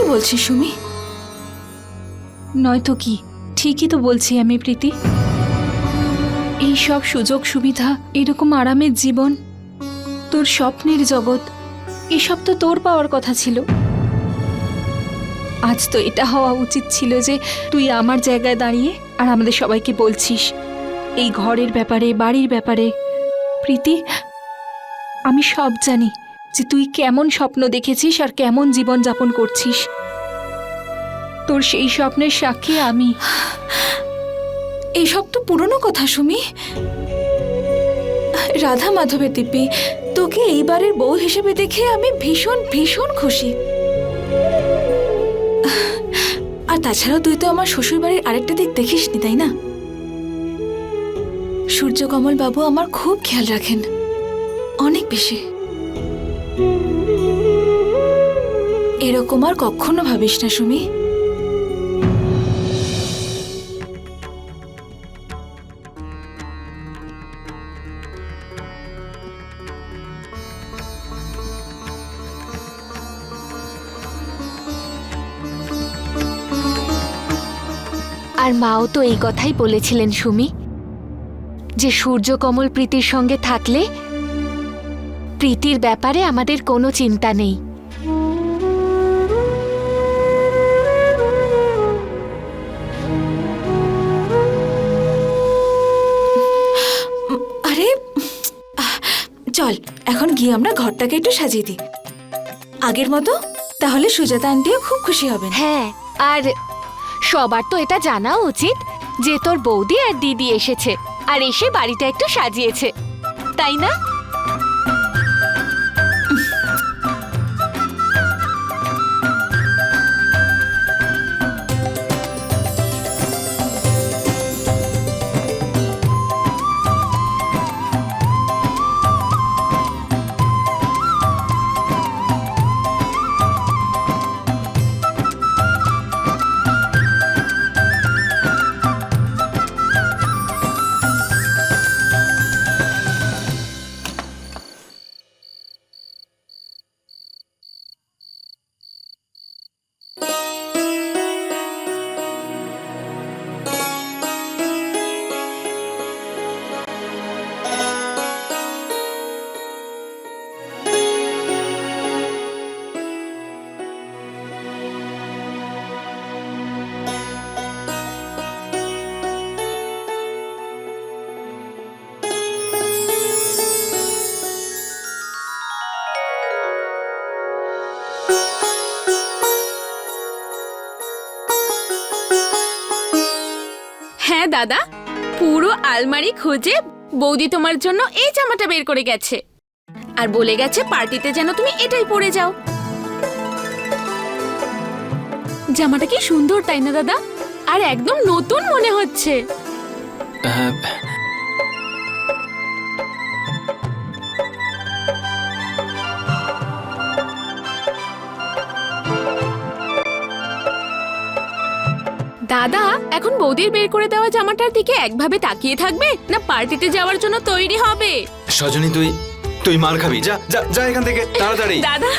কি বলছিস, সুমি? নয়তো কি? ঠিকই তো বলছি আমি, প্রীতি। এই সব সুযোগ সুবিধা, এরকম আরামের জীবন, তোর স্বপ্নের জগৎ, এসব তো তোর পাওয়ার কথা ছিল। আজ তো এটা হওয়া উচিত ছিল যে তুই আমার জায়গায় দাঁড়িয়ে আর আমাদের সবাইকে বলছিস, এই ঘরের ব্যাপারে, বাড়ির ব্যাপারে। প্রীতি, আমি সব জানি। যে তুই কেমন স্বপ্ন দেখেছিস আর কেমন জীবন যাপন করছিস। তোর সেই স্বপ্নের সাক্ষী আমি। এইসব তো পুরনো কথা, সুমি। রাধা মাধবের দিব্যি, তোকে এইবারের বউ হিসেবে দেখে আমি ভীষণ ভীষণ খুশি। আর তাছাড়াও তুই তো আমার শ্বশুরবাড়ির আরেকটা দিক দেখিসনি, তাই না? সূর্যকমল বাবু আমার খুব খেয়াল রাখেন, অনেক বেশি। এরকম আর কখনো ভাবিস না, সুমি। আর মাও তো এই কথাই বলেছিলেন, সুমি, যে সূর্যকমল প্রীতির সঙ্গে থাকলে প্রীতির ব্যাপারে আমাদের কোনো চিন্তা নেই। আমরা ঘরটাকে একটু সাজিয়ে দিই। আগের মতো? তাহলে সুজাতা আন্টিও খুব খুশি হবেন। হ্যাঁ আর সবার তো এটা জানা উচিত যে তোর বৌদি আর দিদি এসেছে, আর এসে বাড়িটা একটু সাজিয়েছে। তাই না? দাদা, পুরো আলমারি খুঁজে বৌদি তোমার জন্য এই জামাটা বের করে গেছে। আর বলে গেছে পার্টিতে যেন তুমি এটাই পরে যাও। জামাটা কি সুন্দর, তাই না দাদা? আর একদম নতুন মনে হচ্ছে। দাদা এখন বৌদির বের করে দেওয়া জামাটার দিকে একভাবে তাকিয়ে থাকবে না পার্টিতে যাওয়ার জন্য তৈরি হবে সজনী তুই তুই মার খাবি যা যা যা এখান থেকে তাড়াতাড়ি দাদা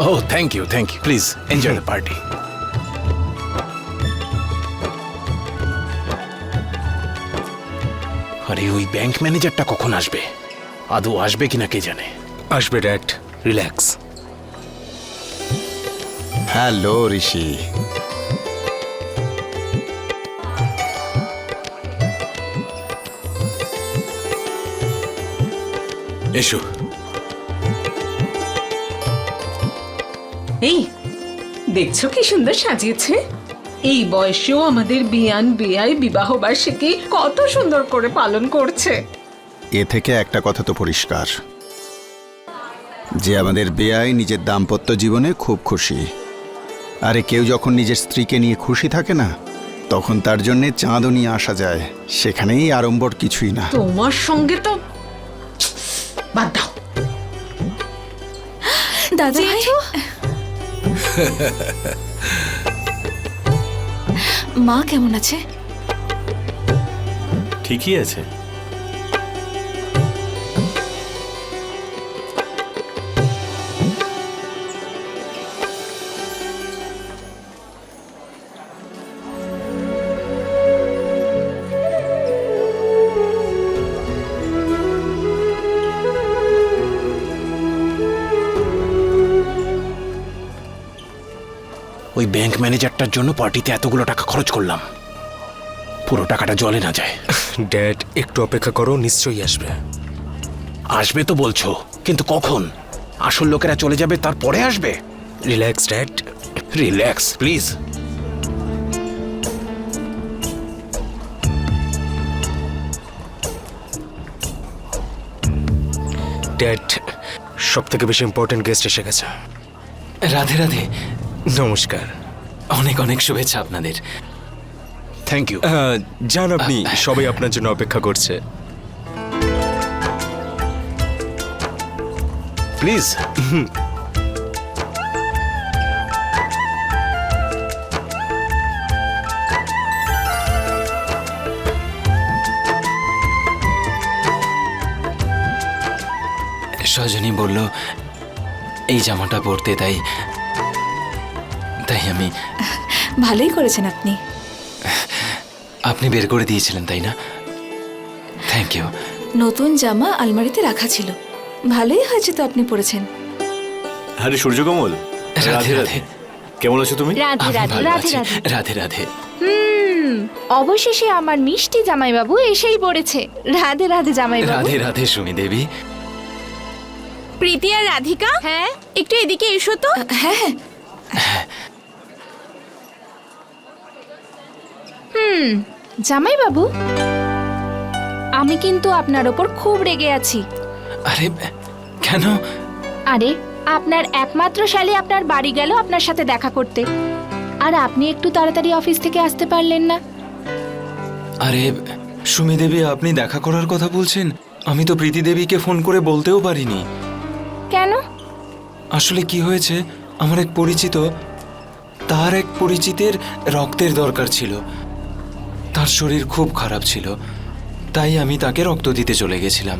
Oh, thank you, thank you. Please enjoy the party. আরে ওই ব্যাংক ম্যানেজারটা কখন আসবে? আদৌ আসবে কিনা কে জানে? আসবে ড্যাড রিল্যাক্স। হ্যালো ঋষি। এসো। এই দেখছ কি সুন্দর সাজিয়েছে? এই বয়সেও আমাদের বিয়ান বিয়ায় বিবাহ বার্ষিকী কত সুন্দর করে পালন করছে। এ থেকে একটা কথা তো পরিষ্কার। যে আমাদের বেয়াই নিজের দাম্পত্য জীবনে খুব খুশি। আরে কেউ যখন নিজের স্ত্রীকে নিয়ে খুশি থাকে না তখন তার জন্যে চাঁদও নিয়ে আসা যায়। সেখানেই আড়ম্বর কিছুই না। তোমার সঙ্গে তো বাদ দাও। দাদা ভাই? মা কেমন আছে? ঠিকই আছে। ম্যানেজারটার জন্য পার্টিতে এতগুলো টাকা খরচ করলাম। পুরো টাকাটা জলে না যায়। ড্যাড একটু অপেক্ষা করো নিশ্চয়ই আসবে। আসবে তো বলছো কিন্তু কখন? আসল লোকেরা চলে যাবে তারপরে আসবে? Relax dad relax please dad সব থেকে বেশি ইম্পর্টেন্ট গেস্ট এসে গেছে। রাধে রাধে। নমস্কার। অনেক অনেক শুভেচ্ছা আপনাদের। থ্যাংক ইউ যান আপনি সবাই আপনার জন্য অপেক্ষা করছে। প্লিজ সজনী বলল এই জামাটা পরতে তাই তাই আমি ভালোই করেছেন আপনি। আপনি বের করে দিয়েছিলেন তাই না? থ্যাংক ইউ নতুন জামা আলমারিতে রাখা ছিল। ভালোই হয়েছে তো আপনি পরেছেন। আরে সূর্যকমল। রাধে রাধে কেমন আছো তুমি? রাধে রাধে রাধে রাধে। রাধে রাধে। হুম অবশেষে আমার মিষ্টি জামাইবাবু এসেই পড়েছে। রাধে রাধে জামাইবাবু। রাধে রাধে সুমি দেবী প্রীতি আর রাধিকা? হ্যাঁ? একটু এদিকে এসো তো। হ্যাঁ। হ্যাঁ। জামাইবাবু। আমি কিন্তু আপনার ওপর খুব রেগে আছি। আরে কেন? আরে আপনার একমাত্র শালি আপনার বাড়ি গেল আপনার সাথে দেখা করতে। আর আপনি একটু তাড়াতাড়ি অফিস থেকে আসতে পারলেন না। আরে সুমি দেবী আপনি দেখা করার কথা বলছেন? আমি তো প্রীতি দেবীকে ফোন করে বলতেও পারিনি। কেন? আসলে কি হয়েছে? আমার এক পরিচিত তার এক পরিচিতের রক্তের দরকার ছিল। তার শরীর খুব খারাপ ছিল, তাই আমি তাকে রক্ত দিতে চলে গেছিলাম।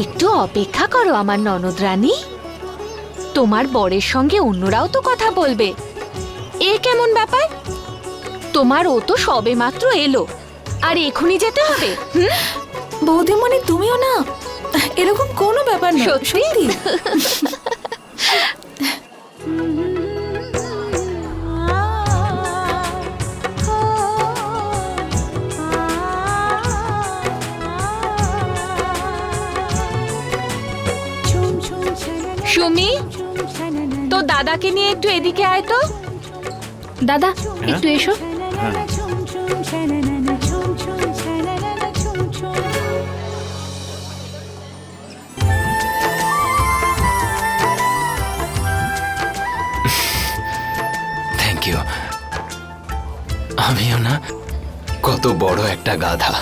একটু অপেক্ষা করো আমার ননদ রানী। তোমার বরের সঙ্গে অন্যরাও তো কথা বলবে। এ কেমন ব্যাপার? তোমার ও তো সবে মাত্র এলো। আর এখনই যেতে হবে? হুম? বৌদিমণি তুমিও না? এরকম কোনো ব্যাপার না? সত্যি। সুমি? তো দাদাকে নিয়ে একটু এদিকে আয় তো। দাদা একটু এসো। থ্যাংক ইউ আমিও না কত বড় একটা গাধা।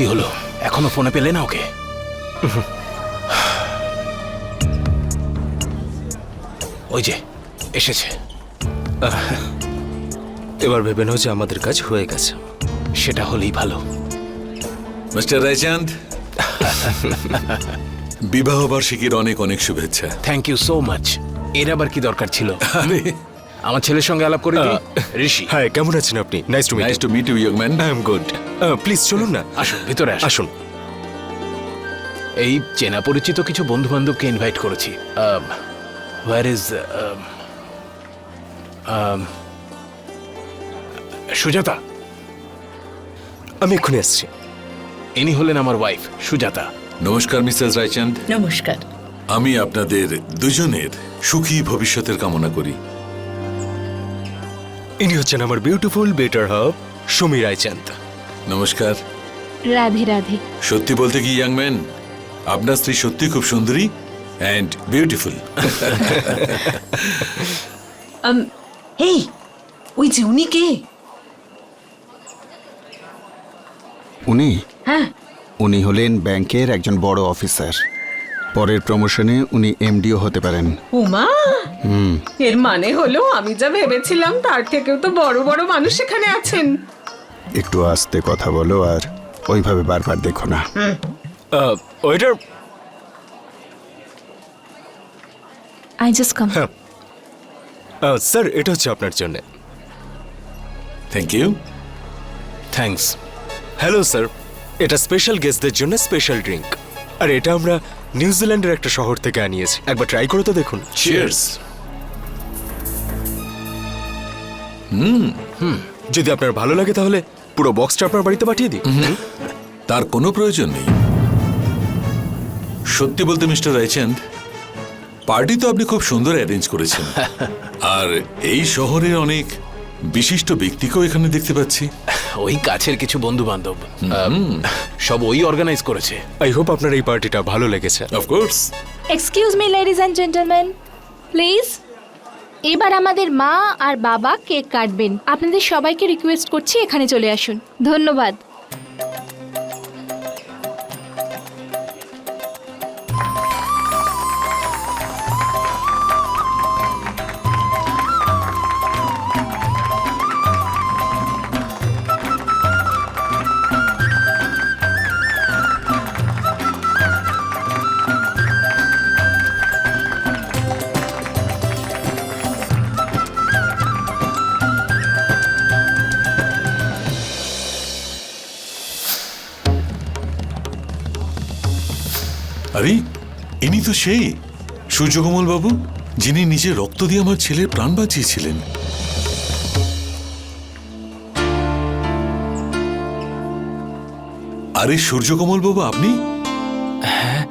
কি হলো? এখনও ফোনে পেলে না ওকে? ওই যে এসেছে। এবার ভেবে নাও যে আমাদের কাজ হয়ে গেছে। সেটা হলেই ভালো। মিস্টার রায়চাঁদ বিবাহ বার্ষিকীর অনেক অনেক শুভেচ্ছা। থ্যাংক ইউ সো মাচ এর আবার কি দরকার ছিল? আরে। আমার ছেলের সঙ্গে আলাপ করে দিই ঋষি। হ্যাঁ কেমন আছেন আপনি? Nice to nice to meet you young man I am good please চলুন না। আসুন ভিতরে আসুন। এই চেনা পরিচিত কিছু বন্ধু বান্ধবকে ইনভাইট করেছি ওয়ার ইজ সুজাতা? আমি এক্ষুনি আসছি। ইনি হলেন আমার ওয়াইফ সুজাতা। নমস্কার মিসেস রায়চান্দ নমস্কার। আমি আপনাদের দুজনের সুখী ভবিষ্যতের কামনা করি। ইনি হচ্ছেন আমার beautiful better half Sumi Raichand নমস্কার। রাধে রাধে। সত্যি বলতে কি ইয়াং ম্যান আপনার স্ত্রী সত্যি খুব সুন্দরী অ্যান্ড বিউটিফুল এই ওই যে উনি কে? উনি? হ্যাঁ। উনি হলেন ব্যাংকের একজন বড় অফিসার। পরের প্রমোশনে উনি এমডিও হতে পারেন। উমা! এর মানে হলো আমি যা ভেবেছিলাম তার থেকেও তো বড় বড় মানুষ এখানে আছেন। একটু আস্তে কথা বলো আর ওইভাবে বারবার দেখো না। Waiter I just come sir এটা হচ্ছে আপনার জন্য। Thank you thanks hello sir এটা স্পেশাল গেস্টদের জন্য স্পেশাল ড্রিঙ্ক আর এটা আমরা নিউজিল্যান্ডের একটা শহর থেকে আনিয়েছি। একবার ট্রাই করে তো দেখুন। চিয়ার্স যদি আপনার ভালো লাগে তাহলে পুরো বক্সটা আপনার বাড়িতে পাঠিয়ে দিই তার কোনো প্রয়োজন নেই। সত্যি বলতে মিস্টার রায়চান্দ পার্টি তো আপনি খুব সুন্দর অ্যারেঞ্জ করেছেন। আর এই শহরের অনেক বিশিষ্ট ব্যক্তিকেও এখানে দেখতে পাচ্ছি। ওই কাছের কিছু বন্ধু বান্ধব সব ওই অর্গানাইজ করেছে। আই হোপ আপনার এই পার্টিটা ভালো লেগেছে। Of course excuse me ladies and gentleman please এবার আমাদের মা আর বাবা কেক কাটবেন। আপনাদের সবাইকে রিকোয়েস্ট করছি, এখানে চলে আসুন। ধন্যবাদ। তো সেই। সূর্যকমল বাবু যিনি নিজে রক্ত দিয়ে আমার ছেলের প্রাণ বাঁচিয়েছিলেন। আরে সূর্যকমল বাবু আপনি? হ্যাঁ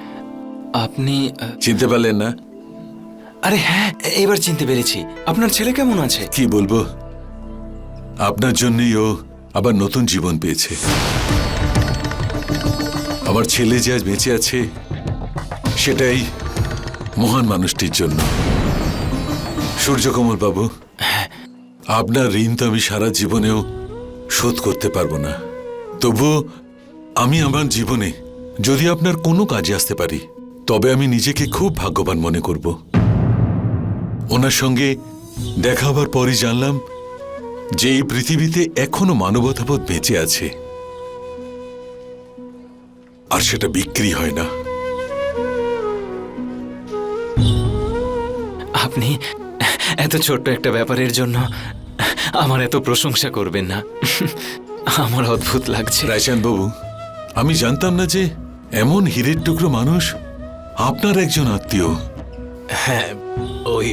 আপনি চিনতে পারলেন না। আরে হ্যাঁ এবার চিনতে পেরেছি। আপনার ছেলে কেমন আছে? কি বলব? আপনার জন্যই ও আবার নতুন জীবন পেয়েছে। আমার ছেলে যে আজ বেঁচে আছে সেটাই মহান মানুষটির জন্য। সূর্যকমল বাবু, আপনার ঋণ তো আমি সারা জীবনেও শোধ করতে পারব না। তবু আমি আমার জীবনে যদি আপনার কোনো কাজে আসতে পারি, তবে আমি নিজেকে খুব ভাগ্যবান মনে করব। ওনার সঙ্গে দেখা হবার পরই জানলাম যে এই পৃথিবীতে এখনও মানবতাবোধ বেঁচে আছে। আর সেটা বিক্রি হয় না। আপনি এত ছোট্ট একটা ব্যাপারের জন্য আমার এত প্রশংসা করবেন না। আমার অদ্ভুত লাগছে। রায়চাঁদ বাবু আমি জানতাম না যে এমন হীরের টুকরো মানুষ আপনার একজন আত্মীয়। হ্যাঁ ওই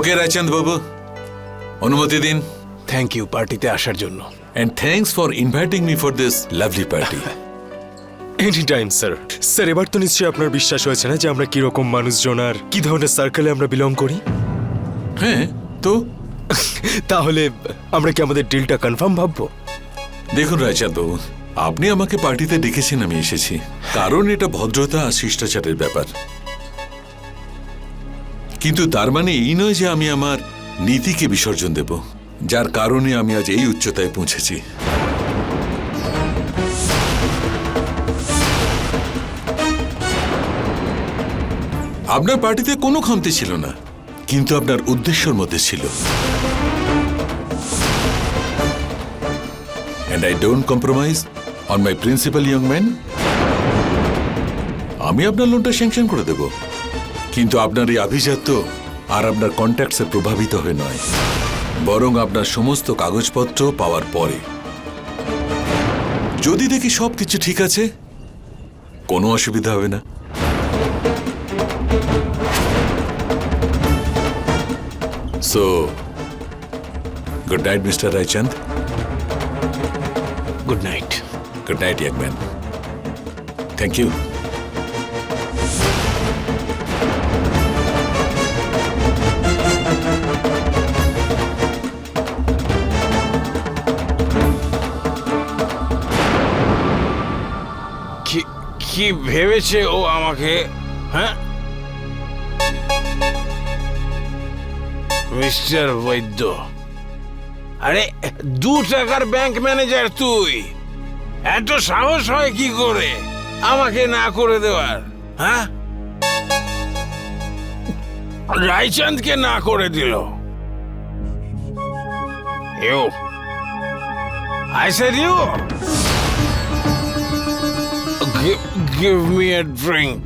ওকে রায়চাঁদ বাবু। অনুমতি দিন। থ্যাংক ইউ পার্টিতে আসার জন্য। And thanks for inviting me for this lovely party any time sir sir এবার তো নিশ্চয়ই আপনার বিশ্বাস হয়েছে না যে আমরা কীরকম মানুষজন আর কি ধরনের সার্কেলে আমরা বিলং করি? হ্যাঁ তো? তাহলে আমরা কি আমাদের ডিলটা কনফার্ম ভাববো? দেখুন রায়চাঁদ বাবু আপনি আমাকে পার্টিতে ডেকেছেন আমি এসেছি। কারণ এটা ভদ্রতা আর শিষ্টাচারের ব্যাপার। কিন্তু তার মানে এই নয় যে আমি আমার নীতিকে বিসর্জন দেব, যার কারণে আমি আজ এই উচ্চতায় পৌঁছেছি। আপনার পার্টিতে কোনো খামতি ছিল না, কিন্তু আপনার উদ্দেশ্যের মধ্যে ছিল। And I don't compromise on my principle young man আমি আপনার লোনটা স্যাংশন করে দেব। কিন্তু আপনার এই আভিজাত্য আর আপনার কন্ট্যাক্টসে প্রভাবিত হয়ে নয়। বরং আপনার সমস্ত কাগজপত্র পাওয়ার পরে। যদি দেখি সব কিছু ঠিক আছে কোনো অসুবিধা হবে না। So good night mister Raichand good night good night young man thank you ভেবেছে ও আমাকে হ্যাঁ? মিস্টার বৈদ্য, আরে দু টাকার ব্যাংক ম্যানেজার তুই। এত সাহস হয় কি করে? আমাকে না করে দেওয়ার হ্যাঁ? রায়চাঁদকে না করে দিল। You I said. Give, me a drink.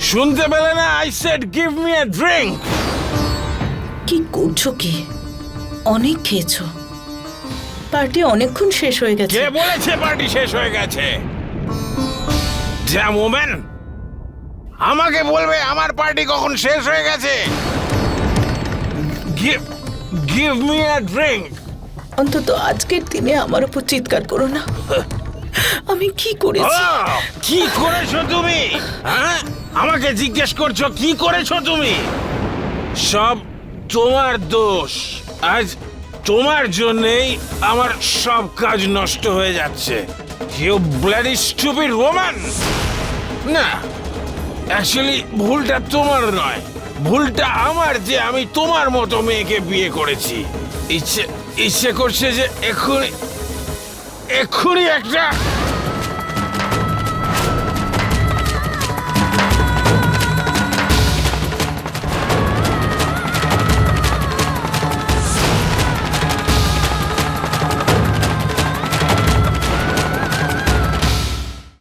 শুনতে পেলে না? I said give me a drink কি করছ কি? অনেক খেয়েছো। পার্টি অনেকক্ষণ শেষ হয়ে গেছে। কে বলেছে পার্টি শেষ হয়ে গেছে? যা মোমেন আমাকে বলবে আমার পার্টি কখন শেষ হয়ে গেছে? Give give me a drink অন্তত আজকের দিনে আমার উপর চিৎকার করো না। আমি কি করেছি? কি করেছ তুমি? হ্যাঁ? আমাকে জিজ্ঞেস করছ, কি করেছ তুমি? সব তোমার দোষ। আজ তোমার জন্যই আমার সব কাজ নষ্ট হয়ে যাচ্ছে। ইউ ব্লাডি স্টুপিড ওম্যান না অ্যাকচুয়ালি ভুলটা তোমার নয়। ভুলটা আমার যে আমি তোমার মতো মেয়েকে বিয়ে করেছি। ইচ্ছে ইচ্ছে করছে যে এক্ষুনি এক্ষুনি একটা